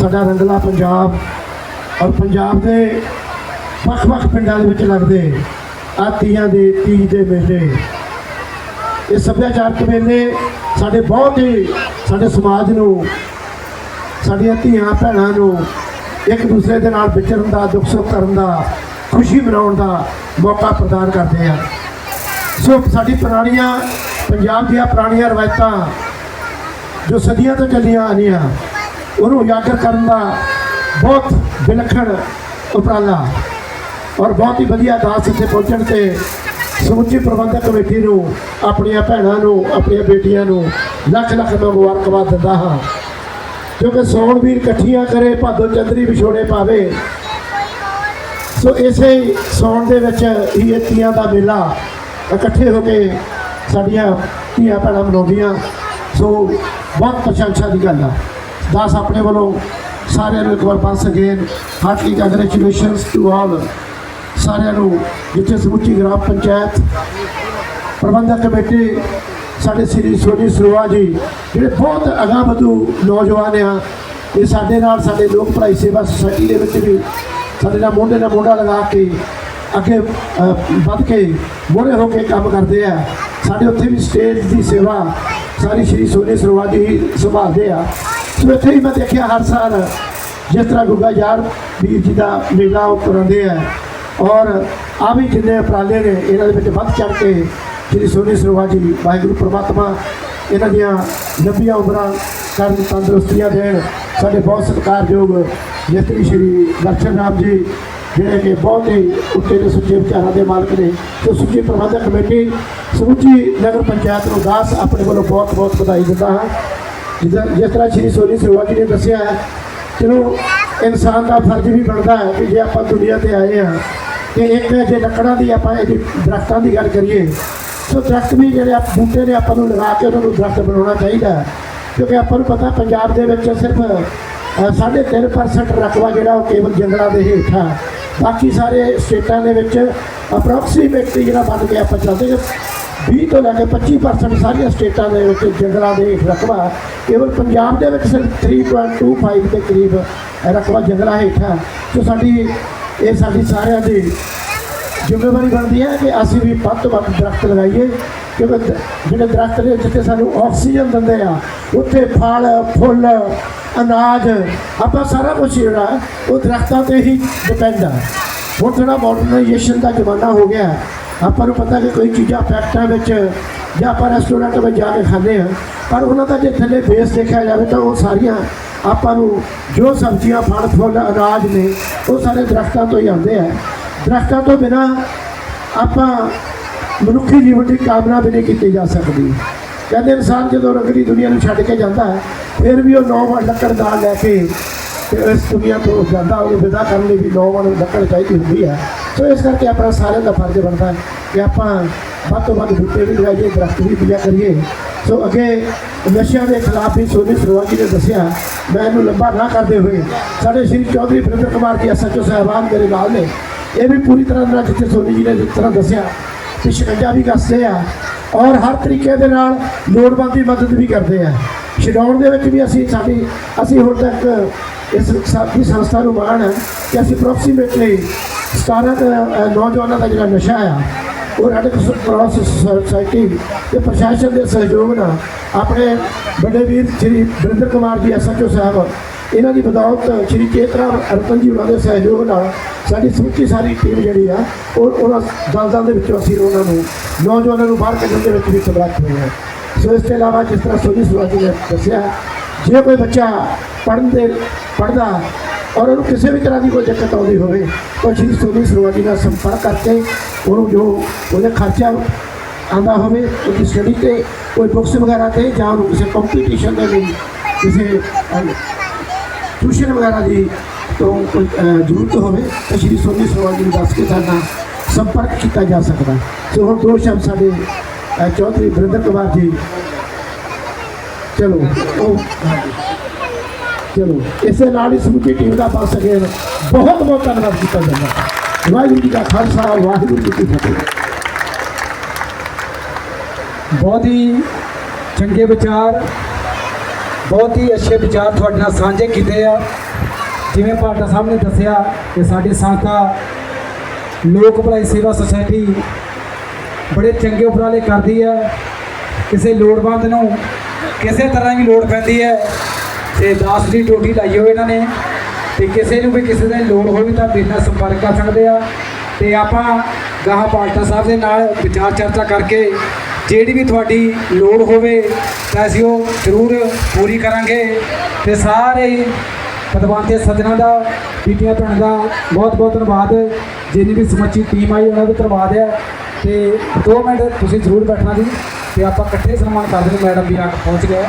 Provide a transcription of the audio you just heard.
ਸਾਡਾ ਰੰਗਲਾ ਪੰਜਾਬ ਔਰ ਪੰਜਾਬ ਦੇ ਵੱਖ-ਵੱਖ ਪਿੰਡਾਂ ਦੇ ਵਿੱਚ ਲੱਗਦੇ ਆ ਤੀਆਂ ਦੇ, ਤੀਜ ਦੇ ਮੇਲੇ। ਇਹ ਸੱਭਿਆਚਾਰਕ ਮੇਲੇ ਸਾਡੇ ਬਹੁਤ ਹੀ, ਸਾਡੇ ਸਮਾਜ ਨੂੰ, ਸਾਡੀਆਂ ਧੀਆਂ ਭੈਣਾਂ ਨੂੰ ਇੱਕ ਦੂਸਰੇ ਦੇ ਨਾਲ ਵਿਚਰਨ ਦਾ, ਦੁੱਖ ਸੁੱਖ ਕਰਨ ਦਾ, ਖੁਸ਼ੀ ਮਨਾਉਣ ਦਾ ਮੌਕਾ ਪ੍ਰਦਾਨ ਕਰਦੇ ਆ। ਸੋ ਸਾਡੀ ਪੁਰਾਣੀਆਂ, ਪੰਜਾਬ ਦੀਆਂ ਪੁਰਾਣੀਆਂ ਰਵਾਇਤਾਂ ਜੋ ਸਦੀਆਂ ਤੋਂ ਚੱਲੀਆਂ ਆ ਰਹੀਆਂ ਉਹਨੂੰ ਉਜਾਗਰ ਕਰਨ ਦਾ ਬਹੁਤ ਵਿਲੱਖਣ ਉਪਰਾਲਾ ਔਰ ਬਹੁਤ ਹੀ ਵਧੀਆ ਦਾਸ ਇੱਥੇ ਪਹੁੰਚਣ ਤੇ ਸਮੁੱਚੀ ਪ੍ਰਬੰਧਕ ਕਮੇਟੀ ਨੂੰ, ਆਪਣੀਆਂ ਭੈਣਾਂ ਨੂੰ, ਆਪਣੀਆਂ ਬੇਟੀਆਂ ਨੂੰ ਲੱਖ ਲੱਖ ਮੈਂ ਮੁਬਾਰਕਬਾਦ ਦਿੰਦਾ ਹਾਂ। ਕਿਉਂਕਿ ਸੌਣ ਵੀਰ ਇਕੱਠੀਆਂ ਕਰੇ, ਭਾਦੋ ਚੰਦਰੀ ਵਿਛੋੜੇ ਪਾਵੇ। ਸੋ ਇਸੇ ਹੀ ਸੌਣ ਦੇ ਵਿੱਚ ਹੀ ਇਹ ਤੀਆਂ ਦਾ ਮੇਲਾ ਇਕੱਠੇ ਹੋ ਕੇ ਸਾਡੀਆਂ ਧੀਆਂ ਭੈਣਾਂ ਮਨਾਉਂਦੀਆਂ। ਸੋ ਬਹੁਤ ਪ੍ਰਸ਼ੰਸਾ ਦੀ ਗੱਲ ਆ। ਦਾਸ ਆਪਣੇ ਵੱਲੋਂ ਸਾਰਿਆਂ ਨੂੰ ਇੱਕ ਵਾਰ ਬਸ again heartly congratulations to all ਸਾਰਿਆਂ ਨੂੰ ਜਿੱਥੇ ਸਮੁੱਚੀ ਗ੍ਰਾਮ ਪੰਚਾਇਤ ਪ੍ਰਬੰਧਕ ਕਮੇਟੀ ਸਾਡੇ ਸ੍ਰੀ ਸੋਨੀ ਸਰਵਾ ਜੀ ਜਿਹੜੇ ਬਹੁਤ ਅਗਾਂਹ ਵਧੂ ਨੌਜਵਾਨ ਆ ਇਹ ਸਾਡੇ ਨਾਲ ਸਾਡੇ ਲੋਕ ਭਲਾਈ ਸੇਵਾ ਸੁਸਾਇਟੀ ਦੇ ਵਿੱਚ ਵੀ ਸਾਡੇ ਨਾਲ ਮੋਢੇ ਨਾਲ ਮੋਢਾ ਲਗਾ ਕੇ ਅੱਗੇ ਵੱਧ ਕੇ ਮੋਹਰੇ ਹੋ ਕੇ ਕੰਮ ਕਰਦੇ ਆ ਸਾਡੇ ਉੱਥੇ ਵੀ ਸਟੇਜ ਦੀ ਸੇਵਾ ਸਾਰੀ ਸ੍ਰੀ ਸੋਨੀ ਸਰਵਾ ਜੀ ਸੰਭਾਲਦੇ ਆ ਸੋ ਹੀ ਮੈਂ ਦੇਖਿਆ ਹਰ ਸਾਲ ਜਿਸ ਤਰ੍ਹਾਂ ਗੁੱਗਾ ਯਾਰ ਵੀਰ ਜੀ ਦਾ ਮੇਲਾ ਉਹ ਕਰਾਉਂਦੇ ਆ। ਔਰ ਆ ਵੀ ਜਿੰਨੇ ਉਪਰਾਲੇ ਨੇ, ਇਹਨਾਂ ਦੇ ਵਿੱਚ ਵੱਧ ਚੜ ਕੇ ਜਿਹੜੀ ਸੋਨੀ ਸਰਵਾ ਜੀ, ਵਾਹਿਗੁਰੂ ਪ੍ਰਮਾਤਮਾ, ਇਹਨਾਂ ਦੀਆਂ ਲੰਬੀਆਂ ਉਮਰਾਂ ਕਰਨ ਤੰਦਰੁਸਤੀਆਂ ਦੇਣ ਸਾਡੇ ਬਹੁਤ ਸਤਿਕਾਰਯੋਗ ਜੇਤਰੀ ਸ਼੍ਰੀ ਦਰਸ਼ਨ ਰਾਮ ਜੀ, ਜਿਹੜੇ ਕਿ ਬਹੁਤ ਹੀ ਉੱਤੇ ਦੇ ਸੁੱਚੇ ਵਿਚਾਰਾਂ ਦੇ ਮਾਲਕ ਨੇ, ਤੇ ਸੁੱਚੀ ਪ੍ਰਬੰਧਕ ਕਮੇਟੀ ਸਮੁੱਚੀ ਨਗਰ ਪੰਚਾਇਤ ਨੂੰ ਦਾਸ ਆਪਣੇ ਵੱਲੋਂ ਬਹੁਤ ਬਹੁਤ ਵਧਾਈ ਦਿੰਦਾ ਹਾਂ। ਜਿਸ ਤਰ੍ਹਾਂ ਸ਼੍ਰੀ ਸੋਨੀ ਸਰਵਾ ਜੀ ਨੇ ਦੱਸਿਆ ਹੈ ਚਲੋ ਇਨਸਾਨ ਦਾ ਫਰਜ਼ ਵੀ ਬਣਦਾ ਹੈ ਕਿ ਜੇ ਆਪਾਂ ਦੁਨੀਆ ਤੇ ਆਏ ਹਾਂ ਤੇ ਇੱਕ ਜੇ ਲੱਕੜਾਂ ਦੀ ਆਪਾਂ ਇਹਦੀ ਦਰਖਤਾਂ ਦੀ ਗੱਲ ਕਰੀਏ ਸੋ ਦਰਖਤ ਵੀ ਜਿਹੜੇ ਆ ਬੂਟੇ ਨੇ ਆਪਾਂ ਨੂੰ ਲਗਾ ਕੇ ਉਹਨਾਂ ਨੂੰ ਦਰਖਤ ਬਣਾਉਣਾ ਚਾਹੀਦਾ ਕਿਉਂਕਿ ਆਪਾਂ ਨੂੰ ਪਤਾ ਪੰਜਾਬ ਦੇ ਵਿੱਚ ਸਿਰਫ ਅ, ਸਾਢੇ ਤਿੰਨ ਪਰਸੈਂਟ ਰਕਬਾ ਜਿਹੜਾ ਉਹ ਕੇਵਲ ਜੰਗਲਾਂ ਦੇ ਹੇਠ ਆ। ਬਾਕੀ ਸਾਰੇ ਸਟੇਟਾਂ ਦੇ ਵਿੱਚ ਅਪਰੋਕਸੀਮੇਟਲੀ ਜਿਹੜਾ ਬਣ ਕੇ ਆਪਾਂ ਚੱਲਦੇ 20 ਤੋਂ ਲੈ ਕੇ 25% ਸਾਰੀਆਂ ਸਟੇਟਾਂ ਦੇ ਵਿੱਚ ਜੰਗਲਾਂ ਦੇ ਹੇਠ ਰਕਬਾ ਕੇਵਲ ਪੰਜਾਬ ਦੇ ਵਿੱਚ ਸਿਰਫ 3.25 ਦੇ ਕਰੀਬ ਰਕਬਾ ਜੰਗਲਾਂ ਹੇਠਾਂ ਜੋ ਸਾਡੀ, ਇਹ ਸਾਡੀ ਸਾਰਿਆਂ ਦੀ ਜ਼ਿੰਮੇਵਾਰੀ ਬਣਦੀ ਹੈ ਕਿ ਅਸੀਂ ਵੀ ਵੱਧ ਤੋਂ ਵੱਧ ਦਰਖਤ ਲਗਾਈਏ। ਕਿਉਂਕਿ ਜਿਹੜੇ ਦਰਖਤ ਨੇ ਜਿੱਥੇ ਸਾਨੂੰ ਆਕਸੀਜਨ ਦਿੰਦੇ ਆ, ਉੱਥੇ ਫਲ, ਫੁੱਲ, ਅਨਾਜ, ਆਪਾਂ ਸਾਰਾ ਕੁਝ ਜਿਹੜਾ ਉਹ ਦਰਖਤਾਂ ਤੇ ਹੀ ਡਿਪੈਂਡ ਹੈ ਹੁਣ ਜਿਹੜਾ ਮਾਡਰਨਾਈਜੇਸ਼ਨ ਦਾ ਜ਼ਮਾਨਾ ਹੋ ਗਿਆ ਆਪਾਂ ਨੂੰ ਪਤਾ ਕਿ ਕੋਈ ਚੀਜ਼ਾਂ ਫੈਕਟਰੀਆਂ ਵਿੱਚ ਜਾਂ ਆਪਾਂ ਰੈਸਟੋਰੈਂਟ ਵਿੱਚ ਜਾ ਕੇ ਖਾਂਦੇ ਹਾਂ, ਪਰ ਉਹਨਾਂ ਦਾ ਜੇ ਥੱਲੇ ਬੇਸ ਦੇਖਿਆ ਜਾਵੇ ਤਾਂ ਉਹ ਸਾਰੀਆਂ ਆਪਾਂ ਨੂੰ ਜੋ ਸਬਜ਼ੀਆਂ, ਫਲ, ਫੁੱਲ, ਅਨਾਜ ਨੇ, ਉਹ ਸਾਰੇ ਦਰਖਤਾਂ ਤੋਂ ਹੀ ਆਉਂਦੇ ਆ। ਦਰਖਤਾਂ ਤੋਂ ਬਿਨਾ ਆਪਾਂ ਮਨੁੱਖੀ ਜੀਵਨ ਦੀ ਕਾਮਨਾ ਵੀ ਨਹੀਂ ਕੀਤੀ ਜਾ ਸਕਦੀ। ਕਹਿੰਦੇ ਇਨਸਾਨ ਜਦੋਂ ਰੰਗਲੀ ਦੁਨੀਆ ਨੂੰ ਛੱਡ ਕੇ ਜਾਂਦਾ ਹੈ, ਫਿਰ ਵੀ ਉਹ ਨੌਵਾਂ ਲੱਕੜ ਨਾਲ ਲੈ ਕੇ ਤੇ ਇਸ ਦੁਨੀਆ ਤੋਂ ਜਾਂਦਾ, ਉਹਨੂੰ ਵਿਦਾ ਕਰਨ ਲਈ ਵੀ ਨੌਵਾਂ ਨੂੰ ਲੱਕੜ ਚਾਹੀਦੀ ਹੁੰਦੀ ਹੈ। ਸੋ ਇਸ ਕਰਕੇ ਆਪਣਾ ਸਾਰਿਆਂ ਦਾ ਫਰਜ਼ ਬਣਦਾ ਹੈ ਕਿ ਆਪਾਂ ਵੱਧ ਤੋਂ ਵੱਧ ਬੂਟੇ ਵੀ ਲਗਾਈਏ, ਦਰਖਤ ਵੀ ਪੂਜਾ ਕਰੀਏ। ਸੋ ਅੱਗੇ ਨਸ਼ਿਆਂ ਦੇ ਖਿਲਾਫ ਵੀ ਸੋਨੀ ਸਰੋਵਰ ਜੀ ਨੇ ਦੱਸਿਆ, ਮੈਂ ਇਹਨੂੰ ਲੰਬਾ ਨਾ ਕਰਦੇ ਹੋਏ, ਸਾਡੇ ਸ਼੍ਰੀ ਚੌਧਰੀ ਬ੍ਰਿੰਦਰ ਕੁਮਾਰ ਜੀ ਐਸਐਚਓ ਸਾਹਿਬਾਨ ਮੇਰੇ ਨਾਲ ਨੇ, ਇਹ ਵੀ ਪੂਰੀ ਤਰ੍ਹਾਂ ਨਾਲ ਜਿੱਥੇ ਸੋਨੀ ਜੀ ਨੇ ਜਿਸ ਤਰ੍ਹਾਂ ਦੱਸਿਆ ਕਿ ਸ਼ਿਕੰਜਾ ਵੀ ਕੱਸਦੇ ਆ ਔਰ ਹਰ ਤਰੀਕੇ ਦੇ ਨਾਲ ਲੋੜਵੰਦ ਦੀ ਮਦਦ ਵੀ ਕਰਦੇ ਆ। ਛਡਾਉਣ ਦੇ ਵਿੱਚ ਵੀ ਅਸੀਂ ਸਾਡੀ ਅਸੀਂ ਹੁਣ ਤੱਕ ਇਸ ਸਾਡੀ ਸੰਸਥਾ ਨੂੰ ਮਾਣ ਹੈ ਕਿ ਅਸੀਂ ਅਪਰੋਕਸੀਮੇਟਲੀ 17 ਕੁ, ਨੌਜਵਾਨਾਂ ਦਾ ਜਿਹੜਾ ਨਸ਼ਾ ਆ ਉਹ ਰੈੱਡ ਕਰਾਸ ਸੁਸਾਇਟੀ ਤੇ ਪ੍ਰਸ਼ਾਸਨ ਦੇ ਸਹਿਯੋਗ ਨਾਲ ਆਪਣੇ ਵੱਡੇ ਵੀਰ ਸ਼੍ਰੀ ਬਰਿੰਦਰ ਕੁਮਾਰ ਜੀ ਐਸਐਚਓ ਸਾਹਿਬ ਇਹਨਾਂ ਦੀ ਬਦੌਲਤ ਸ਼੍ਰੀ ਚੇਤਰਾ ਰਤਨ ਜੀ ਉਹਨਾਂ ਦੇ ਸਹਿਯੋਗ ਨਾਲ ਸਾਡੀ ਸਮੁੱਚੀ ਸਾਰੀ ਟੀਮ ਜਿਹੜੀ ਆ ਉਹ ਉਹਨਾਂ ਦਲਦਲ ਦੇ ਵਿੱਚੋਂ ਅਸੀਂ ਉਹਨਾਂ ਨੂੰ ਨੌਜਵਾਨਾਂ ਨੂੰ ਬਾਹਰ ਕੱਢਣ ਦੇ ਵਿੱਚ ਵੀ ਸਮਰੱਥ ਹੋਏ ਹਾਂ। ਸੋ ਇਸ ਤੋਂ ਇਲਾਵਾ ਜਿਸ ਤਰ੍ਹਾਂ ਸੋਨੀ ਸੁਆਜੀ ਨੇ ਦੱਸਿਆ ਜੇ ਕੋਈ ਬੱਚਾ ਪੜ੍ਹਨ ਦੇ ਪੜ੍ਹਦਾ ਔਰ ਉਹਨੂੰ ਕਿਸੇ ਵੀ ਤਰ੍ਹਾਂ ਦੀ ਕੋਈ ਦਿੱਕਤ ਆਉਂਦੀ ਹੋਵੇ ਤਾਂ ਸ਼੍ਰੀ ਸੋਨੀ ਸਰਵਾਜੀ ਨਾਲ ਸੰਪਰਕ ਕਰਕੇ ਉਹਨੂੰ ਜੋ ਉਹਦੇ ਖਰਚਾ ਆਉਂਦਾ ਹੋਵੇ, ਉਹਦੀ ਸਟੱਡੀ ਤੇ ਕੋਈ ਬੁੱਕਸ ਵਗੈਰਾ ਤੇ ਜਾਂ ਉਹਨੂੰ ਕਿਸੇ ਕੰਪੀਟੀਸ਼ਨ ਦੇ ਲਈ ਕਿਸੇ ਟਿਊਸ਼ਨ ਵਗੈਰਾ ਦੀ ਤੋਂ ਕੋਈ ਜ਼ਰੂਰਤ ਹੋਵੇ, ਤਾਂ ਸ਼੍ਰੀ ਸੋਨੀ ਸਰਵਾਜੀ ਨੂੰ ਦੱਸ ਕੇ ਸਾਡਾ ਸੰਪਰਕ ਕੀਤਾ ਜਾ ਸਕਦਾ। ਸੋ ਹੁਣ ਦੋ ਸ਼ਬਦ ਸਾਡੇ ਚੌਧਰੀ ਬਰਿੰਦਰ ਕੁਮਾਰ ਜੀ ਚਲੋ, ਉਹ ਚਲੋ, ਇਸੇ ਨਾਲ ਹੀ ਸਮੁੱਚੀ ਟੀਮ ਦਾ ਬਸ ਅਗੇ ਬਹੁਤ ਬਹੁਤ ਧੰਨਵਾਦ ਕੀਤਾ ਜਾਂਦਾ। ਵਾਹਿਗੁਰੂ ਜੀ ਦਾ ਖਾਲਸਾ, ਵਾਹਿਗੁਰੂ ਜੀ ਕੀ ਫਤਿਹ। ਬਹੁਤ ਹੀ ਚੰਗੇ ਵਿਚਾਰ, ਬਹੁਤ ਹੀ ਅੱਛੇ ਵਿਚਾਰ ਤੁਹਾਡੇ ਨਾਲ ਸਾਂਝੇ ਕੀਤੇ ਆ। ਜਿਵੇਂ ਪਾਟਾ ਸਾਹਿਬ ਨੇ ਦੱਸਿਆ ਕਿ ਸਾਡੀ ਸੰਸਥਾ ਲੋਕ ਭਲਾਈ ਸੇਵਾ ਸੁਸਾਇਟੀ ਬੜੇ ਚੰਗੇ ਉਪਰਾਲੇ ਕਰਦੀ ਹੈ ਕਿਸੇ ਲੋੜਵੰਦ ਨੂੰ ਕਿਸੇ ਤਰ੍ਹਾਂ ਵੀ ਲੋੜ ਪੈਂਦੀ ਹੈ ਤੇ ਦਾਸ ਦੀ ਟੋਟੀ ਲਾਈ ਹੋਈ ਇਹਨਾਂ ਨੇ ਤੇ ਕਿਸੇ ਨੂੰ ਵੀ ਕਿਸੇ ਦੀ ਲੋੜ ਹੋਵੇ ਤਾਂ ਮੇਰੇ ਨਾਲ ਸੰਪਰਕ ਕਰ ਸਕਦੇ ਆ। ਤੇ ਆਪਾਂ ਗਾਹਾਂ ਪਾਲਟਾ ਸਾਹਿਬ ਦੇ ਨਾਲ ਵਿਚਾਰ ਚਰਚਾ ਕਰਕੇ ਜਿਹੜੀ ਵੀ ਤੁਹਾਡੀ ਲੋੜ ਹੋਵੇ ਤਾਂ ਅਸੀਂ ਉਹ ਜ਼ਰੂਰ ਪੂਰੀ ਕਰਾਂਗੇ। ਤੇ ਸਾਰੇ ਹੀ ਪਦਵੰਤੇ ਸੱਜਣਾ ਦਾ, ਬੀਬੀਆਂ ਭੈਣਾਂ ਦਾ ਬਹੁਤ ਬਹੁਤ ਧੰਨਵਾਦ। ਜਿੰਨੀ ਵੀ ਸਮੁੱਚੀ ਟੀਮ ਆਈ ਉਹਨਾਂ ਦਾ ਧੰਨਵਾਦ ਹੈ। ਤੇ 2 ਮਿੰਟ ਤੁਸੀਂ ਜ਼ਰੂਰ ਬੈਠਣਾ ਜੀ। ਤੇ ਆਪਾਂ ਇਕੱਠੇ ਸਨਮਾਨ ਕਰਦੇ ਨੇ ਮੈਡਮ ਵੀ ਆ ਕੇ ਪਹੁੰਚ ਗਏ